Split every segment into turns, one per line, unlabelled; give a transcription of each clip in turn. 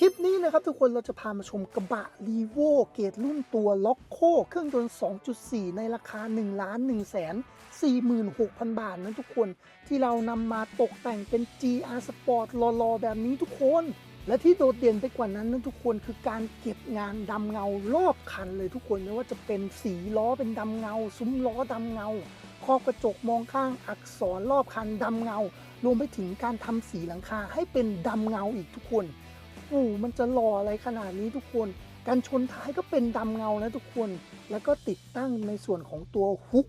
คลิปนี้นะครับทุกคนเราจะพามาชมกระบะรีโวเกรดรุ่นตัวล็อกโคเครื่องยนต์ 2.4 ในราคา1ล้าน1แสน46,000 บาทนะทุกคนที่เรานำมาตกแต่งเป็น GR Sport รอๆ แบบนี้ทุกคน และที่โดดเด่นไปกว่านั้นนะทุกคนคือการเก็บงานดำเงารอบคันเลยทุกคนไม่ว่าจะเป็นสีล้อเป็นดำเงา ซุ้มล้อดำเงาครอบกระจกมองข้างอักษรรอบคันดำเงา รวมไปถึงการทำสีหลังคาให้เป็นดำเงาอีกทุกคน โอ้หมันจะหล่ออะไรขนาดนี้ทุกคน การชนท้ายก็เป็นดำเงานะทุกคน แล้วก็ติดตั้งในส่วนของตัวฮุก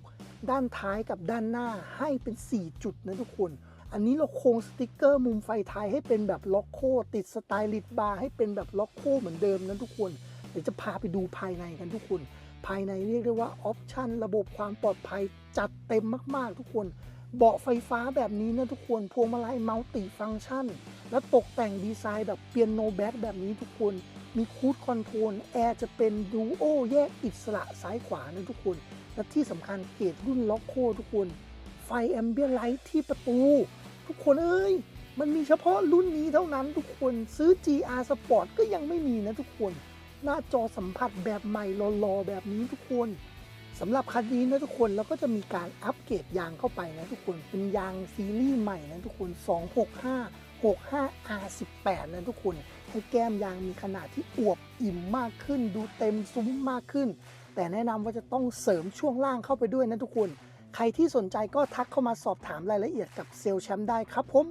ด้านท้ายกับด้านหน้าให้เป็น 4 จุดนะทุกคน อันนี้เราโครงสติกเกอร์มุมไฟท้ายให้เป็นแบบล็อกโค ติดสไตลิสบาร์ให้เป็นแบบล็อกโคเหมือนเดิมนะทุกคน เดี๋ยวจะพาไปดูภายในกันทุกคน ภายในเรียกได้ว่าออปชันระบบความปลอดภัยจัดเต็มมากๆ ทุกคน เบาะไฟฟ้าแบบนี้นะทุกคนพวงมาลัยมัลติฟังก์ชัน และตกแต่งดีไซน์แบบเปียโนแบ็แบบนี้ทุกคนมีคูดคอนโทรลแอร์จะเป็นดูโอแยกอิสระซ้ายขวานะทุกคน และที่สำคัญเกรดรุ่นล็อกโคทุกคน ไฟแอมเบียนไลท์ที่ประตู ทุกคนเอ้ย มันมีเฉพาะรุ่นนี้เท่านั้นทุกคนซื้อ GR Sport ก็ยังไม่มีนะทุกคน หน้าจอสัมผัสแบบใหม่รอๆแบบนี้ทุกคน สำหรับคันนี้นะทุกคนเราก็จะมีการอัปเกรดยางเข้าไปนะทุกคนเป็นยางซีรีส์ใหม่นะทุกคน 265 65 R18 นะทุกคนให้แก้มยางมีขนาดที่อวบอิ่มมากขึ้น ดูเต็มซุ้มมากขึ้น แต่แนะนำว่าจะต้องเสริมช่วงล่างเข้าไปด้วยนะทุกคน ใครที่สนใจก็ทักเข้ามาสอบถามรายละเอียดกับเซลล์แชมป์ได้ครับผม